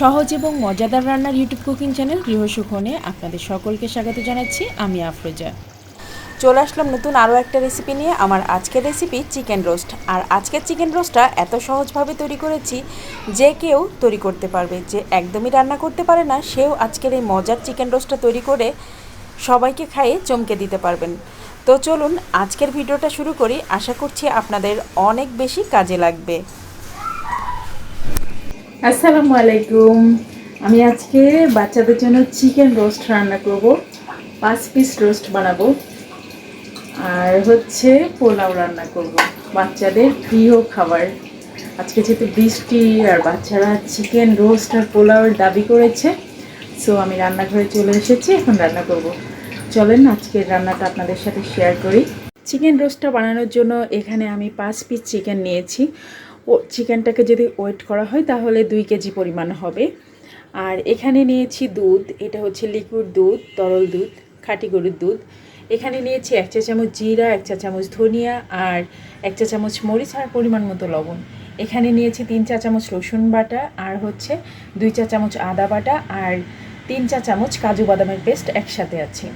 সহজ এবং মজাদার রান্নার ইউটিউব কুকিং চ্যানেল গৃহসুখনে আপনাদের সকলকে স্বাগত জানাচ্ছি, আমি আফরোজা। চলে আসলাম নতুন আরও একটা রেসিপি নিয়ে, আমার আজকের রেসিপি চিকেন রোস্ট আর আজকের চিকেন রোস্টটা এত সহজভাবে তৈরি করেছি যে কেউ তৈরি করতে পারবে, যে একদমই রান্না করতে পারে না, সেও আজকের এই মজার চিকেন রোস্টটা তৈরি করে সবাইকে খাইয়ে চমকে দিতে পারবেন। তো চলুন, আজকের ভিডিওটা শুরু করি, আশা করছি আপনাদের অনেক বেশি কাজে লাগবে। আসসালামু আলাইকুম। আমি আজকে বাচ্চাদের জন্য চিকেন রোস্ট রান্না করব। পাঁচ পিস রোস্ট বানাবো। আর হচ্ছে পোলাও রান্না করব। বাচ্চাদের প্রিয় খাবার। আজকে যেহেতু বৃষ্টি আর বাচ্চারা চিকেন রোস্ট আর পোলাওয়ের দাবি করেছে সো আমি রান্নাঘরে চলে এসেছি, এখন রান্না করব। চলেন আজকের রান্নাটা আপনাদের সাথে শেয়ার করি। চিকেন রোস্টটা বানানোর জন্য এখানে আমি পাঁচ পিস চিকেন নিয়েছি। চিকেনটাকে যদি ওয়েট করা হয়, তাহলে দুই কেজি পরিমাণ হবে। আর এখানে নিয়েছি দুধ, এটা হচ্ছে লিকুইড দুধ, তরল দুধ, খাঁটি গরুর দুধ। এখানে নিয়েছি এক চা চামচ জিরা, এক চা চামচ ধনিয়া আর এক চা চামচ মরিচ আর পরিমাণ মতো লবণ। এখানে নিয়েছি তিন চা চামচ রসুন বাটা আর হচ্ছে দুই চা চামচ আদা বাটা আর তিন চা চামচ কাজু বাদামের পেস্ট একসাথে আছে।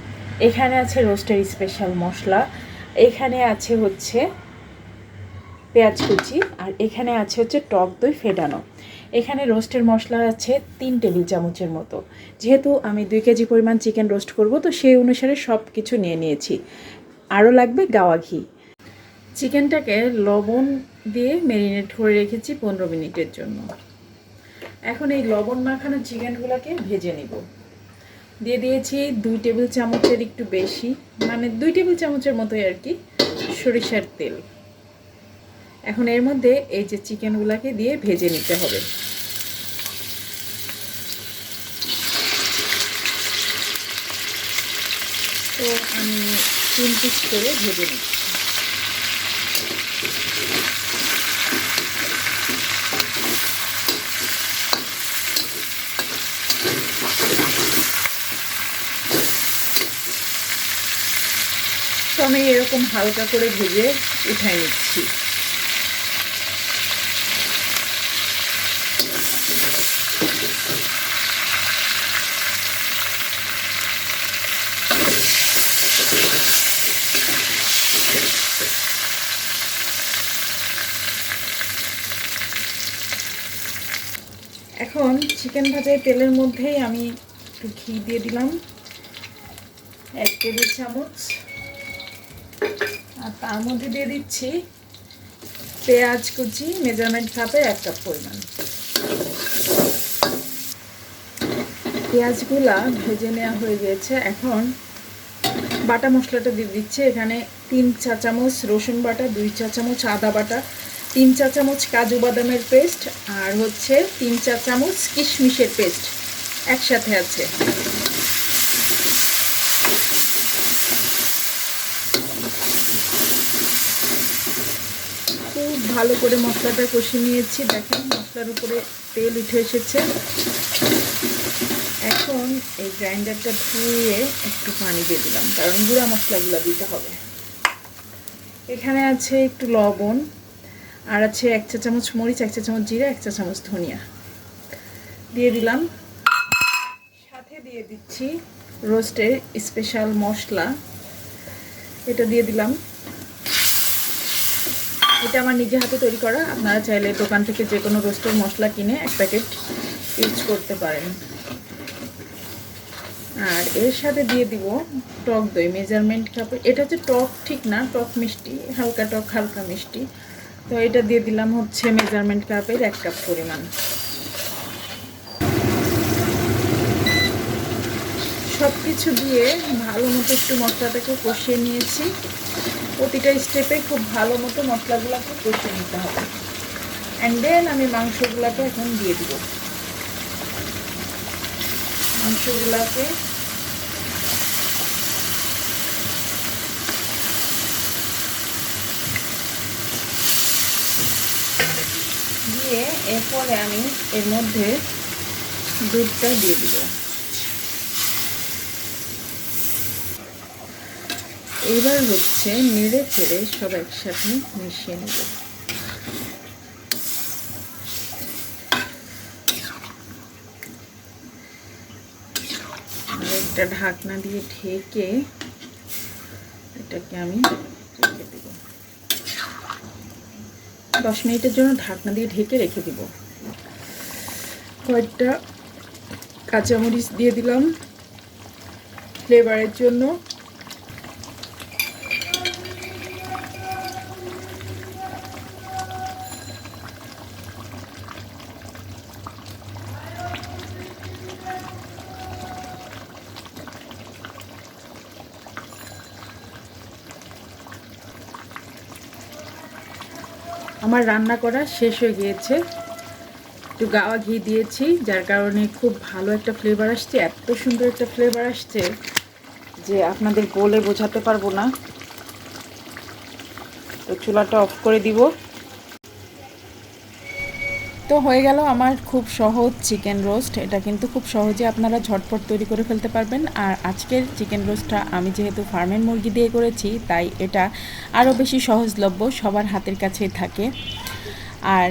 এখানে আছে রোস্টের স্পেশাল মশলা। এখানে আছে হচ্ছে পেঁয়াজ কুচি আর এখানে আছে হচ্ছে টক দই ফেটানো। এখানে রোস্টের মশলা আছে তিন টেবিল চামচের মতো। যেহেতু আমি দুই কেজি পরিমাণ চিকেন রোস্ট করব, তো সেই অনুসারে সব কিছু নিয়ে নিয়েছি। আরও লাগবে গাওয়া ঘি। চিকেনটাকে লবণ দিয়ে ম্যারিনেট করে রেখেছি পনেরো মিনিটের জন্য। এখন এই লবণ মাখানো চিকেনগুলোকে ভেজে নিব। দিয়ে দিয়েছি দুই টেবিল চামচের একটু বেশি মানে দুই টেবিল চামচের মতোই আর কি, সরিষার তেল। এখন এর মধ্যে এই যে চিকেনগুলোকে দিয়ে ভেজে নিতে হবে। তো আমি তিন পিস করে ভেজে নিচ্ছি। তো আমি এরকম হালকা করে ভেজে উঠাই নিচ্ছি। এখন চিকেন ভাজার তেলের মধ্যেই আমি একটু ঘি দিয়ে দিলাম। এক টেবিল চামচ। আর তার মধ্যে দিয়ে দিচ্ছি পেঁয়াজ কুচি, মেজারমেন্ট কাপে এক কাপ পরিমাণ। পেঁয়াজগুলা ভেজে নেওয়া হয়ে গেছে। এখন বাটা মশলাটা দিয়ে দিচ্ছে। এখানে তিন চা চামচ রসুন বাটা, দুই চা চামচ আদা বাটা তিন চা চামচ কাজু বাদামের পেস্ট আর হচ্ছে তিন চা চামচ কিশমিশের পেস্ট একসাথে আছে। খুব ভালো করে মশলাটা কষে নিয়েছি। দেখেন মশলার উপরে তেল উঠে এসেছে। এখন এই গ্রাইন্ডারটা ধুয়ে একটু পানি দিয়ে দিলাম, কারণ গুঁড়া মশলাগুলো দিতে হবে। এখানে আছে একটু লবণ আর আছে এক চা চামচ মরিচ, এক চা চামচ জিরা, এক চা চামচ ধনিয়া। দিয়ে দিলাম। সাথে দিয়ে দিচ্ছি রোস্টের স্পেশাল মশলা। এটা দিয়ে দিলাম। এটা আমার নিজে হাতে তৈরি করা। আপনারা চাইলে দোকান থেকে যে কোনো রোস্টের মশলা কিনে এক প্যাকেট ইউজ করতে পারেন। আর এর সাথে দিয়ে দিব টক দই, মেজারমেন্ট কাপে। এটা হচ্ছে টক, ঠিক না? টক মিষ্টি, হালকা টক, হালকা মিষ্টি। তো এটা দিয়ে দিলাম হচ্ছে মেজারমেন্ট কাপের এক কাপ পরিমাণ। সব কিছু দিয়ে ভালো মতো একটু মশলাটাকে কষিয়ে নিয়েছি। প্রতিটা স্টেপে খুব ভালো মতো মশলাগুলোকে কষিয়ে নিতে হবে। অ্যান্ড দেন আমি মাংসগুলোকে এখন দিয়ে দিব। মাংসগুলোকে দিয়ে এরপরে আমি এর মধ্যে দুধটা দিয়ে দিব। এবার হচ্ছে নেড়ে ফেড়ে সব একসাথে মিশিয়ে নেব। একটা ঢাকনা দিয়ে ঢেকে এটাকে আমি দেবো। দশ মিনিটের জন্য ঢাকনা দিয়ে ঢেকে রেখে দিব। কয়েকটা কাঁচামরিচ দিয়ে দিলাম। ফ্লেভারের জন্য আমার রান্না করা শেষ হয়ে গিয়েছে। একটু গাওয়া ঘি দিয়েছি, যার কারণে খুব ভালো একটা ফ্লেভার আসছে, এত সুন্দর একটা ফ্লেভার আসছে যে আপনাদের বলে বোঝাতে পারব না। তো চুলাটা অফ করে দিব। তো হয়ে গেল আমার খুব সহজ চিকেন রোস্ট। এটা কিন্তু খুব সহজে আপনারা ঝটপট তৈরি করে ফেলতে পারবেন। আর আজকের চিকেন রোস্টটা আমি যেহেতু ফার্মের মুরগি দিয়ে করেছি, তাই এটা আরও বেশি সহজলভ্য সবার হাতের কাছেই থাকে। আর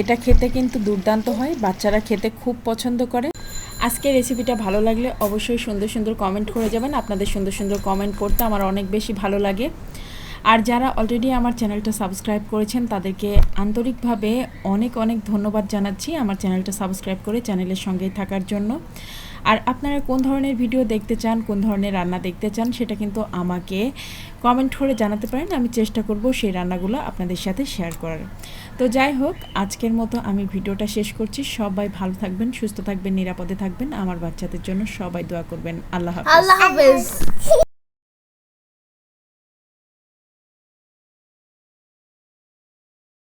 এটা খেতে কিন্তু দুর্দান্ত হয়, বাচ্চারা খেতে খুব পছন্দ করে। আজকের রেসিপিটা ভালো লাগলে অবশ্যই সুন্দর সুন্দর কমেন্ট করে যাবেন। আপনাদের সুন্দর সুন্দর কমেন্ট করতে আমার অনেক বেশি ভালো লাগে। আর যারা অলরেডি আমার চ্যানেলটা সাবস্ক্রাইব করেছেন, তাদেরকে আন্তরিকভাবে অনেক অনেক ধন্যবাদ জানাচ্ছি আমার চ্যানেলটা সাবস্ক্রাইব করে চ্যানেলের সঙ্গেই থাকার জন্য। আর আপনারা কোন ধরনের ভিডিও দেখতে চান, কোন ধরনের রান্না দেখতে চান, সেটা কিন্তু আমাকে কমেন্ট করে জানাতে পারেন। আমি চেষ্টা করব সেই রান্নাগুলো আপনাদের সাথে শেয়ার করার। তো যাই হোক, আজকের মতো আমি ভিডিওটা শেষ করছি। সবাই ভালো থাকবেন, সুস্থ থাকবেন, নিরাপদে থাকবেন। আমার বাচ্চাদের জন্য সবাই দোয়া করবেন। আল্লাহ হাফেজ।